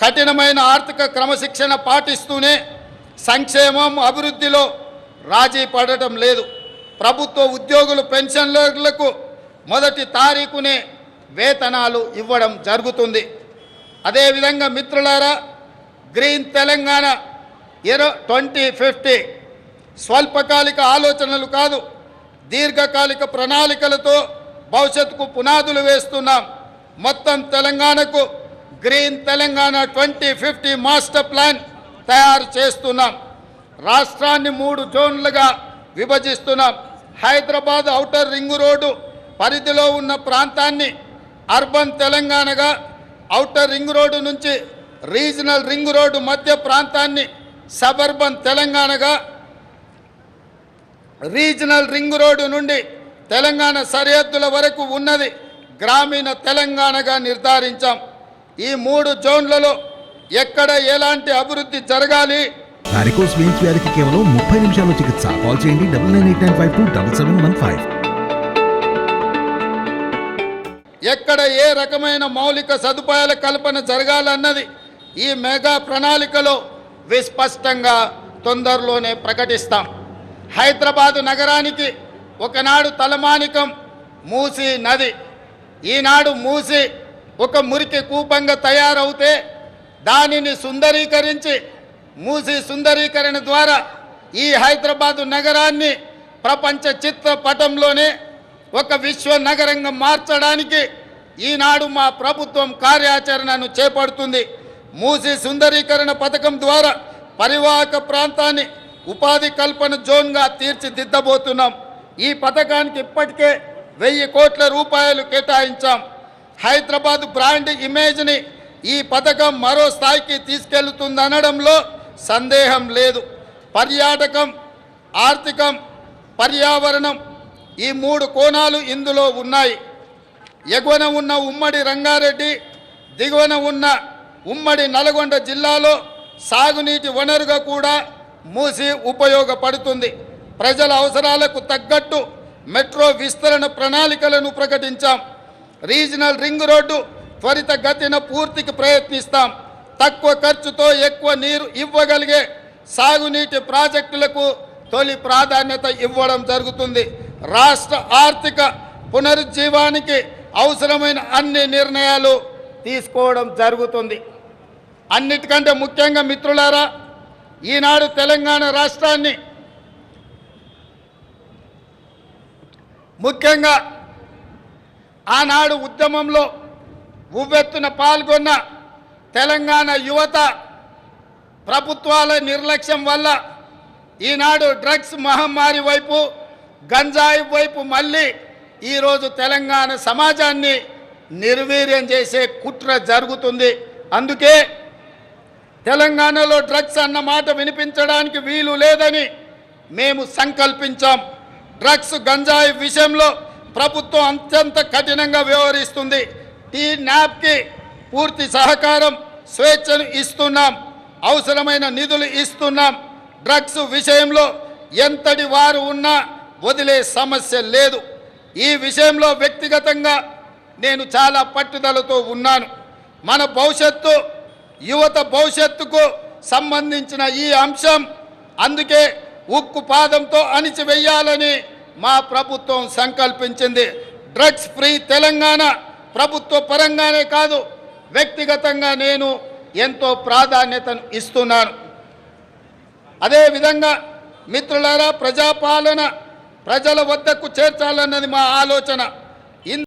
కఠినమైన ఆర్థిక క్రమశిక్షణ పాటిస్తూనే సంక్షేమం అభివృద్ధిలో రాజీ పడటం లేదు. ప్రభుత్వ ఉద్యోగులు పెన్షన్లకు మొదటి తారీఖునే వేతనాలు ఇవ్వడం జరుగుతుంది. అదేవిధంగా మిత్రులారా గ్రీన్ తెలంగాణ ఇరో ట్వంటీ ఫిఫ్టీ స్వల్పకాలిక ఆలోచనలు కాదు దీర్ఘకాలిక ప్రణాళికలతో భవిష్యత్తుకు పునాదులు వేస్తున్నాం. మొత్తం తెలంగాణకు green Telangana twenty fifty master plan తయారు చేస్తున్నాం. రాష్ట్రాన్ని మూడు జోన్లుగా విభజిస్తున్నాం. హైదరాబాద్ ఔటర్ రింగ్ రోడ్డు పరిధిలో ఉన్న ప్రాంతాన్ని అర్బన్ తెలంగాణగా ఔటర్ రింగ్ రోడ్డు నుంచి రీజనల్ రింగ్ రోడ్డు మధ్య ప్రాంతాన్ని సబర్బన్ తెలంగాణగా రీజనల్ రింగ్ రోడ్డు నుండి తెలంగాణ సరిహద్దుల వరకు ఉన్నది గ్రామీణ తెలంగాణగా నిర్ధారించాం. ఈ మూడు జోన్లలో ఎక్కడ ఎలాంటి అభివృద్ధి జరగాలి? వారికోస్ వెయిన్స్ వ్యాధికి కేవలం ముప్పై నిమిషాల్లో చికిత్స. కాల్ చేయండి double nine eight nine five two double seven one five. ఎక్కడ ఏ రకమైన మౌలిక సదుపాయాల కల్పన జరగాలన్నది ఈ మెగా ప్రణాళికలో విస్పష్టంగా తొందరలోనే ప్రకటిస్తాం. హైదరాబాదు నగరానికి ఒకనాడు తలమానికం మూసి నది ఈనాడు మూసి ఒక మురికి కూపంగా తయారవుతే దానిని సుందరీకరించి మూసి సుందరీకరణ ద్వారా ఈ హైదరాబాదు నగరాన్ని ప్రపంచ చిత్రపటంలోనే ఒక విశ్వ నగరంగా మార్చడానికి ఈనాడు మా ప్రభుత్వం కార్యాచరణను చేపడుతుంది. మూసి సుందరీకరణ పథకం ద్వారా పరివాహక ప్రాంతాన్ని ఉపాధి కల్పన జోన్గా తీర్చిదిద్దబోతున్నాం. ఈ పథకానికి ఇప్పటికే వెయ్యి కోట్ల రూపాయలు కేటాయించాం. హైదరాబాద్ బ్రాండ్ ఇమేజ్ని ఈ పథకం మరో స్థాయికి తీసుకెళ్తుందనడంలో సందేహం లేదు. పర్యాటకం ఆర్థికం పర్యావరణం ఈ మూడు కోణాలు ఇందులో ఉన్నాయి. ఎగువన ఉన్న ఉమ్మడి రంగారెడ్డి దిగువన ఉన్న ఉమ్మడి నల్గొండ జిల్లాలో సాగునీటి వనరుగా కూడా మూసి ఉపయోగపడుతుంది. ప్రజల అవసరాలకు తగ్గట్టు మెట్రో విస్తరణ ప్రణాళికలను ప్రకటించాం. రీజనల్ రింగ్ రోడ్డు త్వరిత గతిన పూర్తికి ప్రయత్నిస్తాం. తక్కువ ఖర్చుతో ఎక్కువ నీరు ఇవ్వగలిగే సాగునీటి ప్రాజెక్టులకు తొలి ప్రాధాన్యత ఇవ్వడం జరుగుతుంది. రాష్ట్ర ఆర్థిక పునరుజ్జీవానికి అవసరమైన అన్ని నిర్ణయాలు తీసుకోవడం జరుగుతుంది. అన్నిటికంటే ముఖ్యంగా మిత్రులారా ఈనాడు తెలంగాణ రాష్ట్రాన్ని ముఖ్యంగా ఆనాడు ఉద్యమంలో ఉవ్వెత్తున పాల్గొన్న తెలంగాణ యువత ప్రభుత్వాల నిర్లక్ష్యం వల్ల ఈనాడు డ్రగ్స్ మహమ్మారి వైపు గంజాయి వైపు మళ్ళీ ఈరోజు తెలంగాణ సమాజాన్ని నిర్వీర్యం చేసే కుట్ర జరుగుతుంది. అందుకే తెలంగాణలో డ్రగ్స్ అన్న మాట వినిపించడానికి వీలు లేదని మేము సంకల్పించాం. డ్రగ్స్ గంజాయి విషయంలో ప్రభుత్వం అత్యంత కఠినంగా వ్యవహరిస్తుంది. టీ న్యాప్కి పూర్తి సహకారం స్వేచ్ఛను ఇస్తున్నాం. అవసరమైన నిధులు ఇస్తున్నాం. డ్రగ్స్ విషయంలో ఎంతటి వారు ఉన్నా వదిలే సమస్య లేదు. ఈ విషయంలో వ్యక్తిగతంగా నేను చాలా పట్టుదలతో ఉన్నాను. మన భవిష్యత్తు యువత భవిష్యత్తుకు సంబంధించిన ఈ అంశం అందుకే ఉక్కు పాదంతో అణిచివేయాలని మా ప్రభుత్వం సంకల్పించింది డ్రగ్స్ ఫ్రీ తెలంగాణ ప్రభుత్వ పరంగానే కాదు వ్యక్తిగతంగా నేను ఎంతో ప్రాధాన్యతను ఇస్తున్నాను. అదేవిధంగా మిత్రులారా ప్రజాపాలన ప్రజల వద్దకు చేర్చాలన్నది మా ఆలోచన.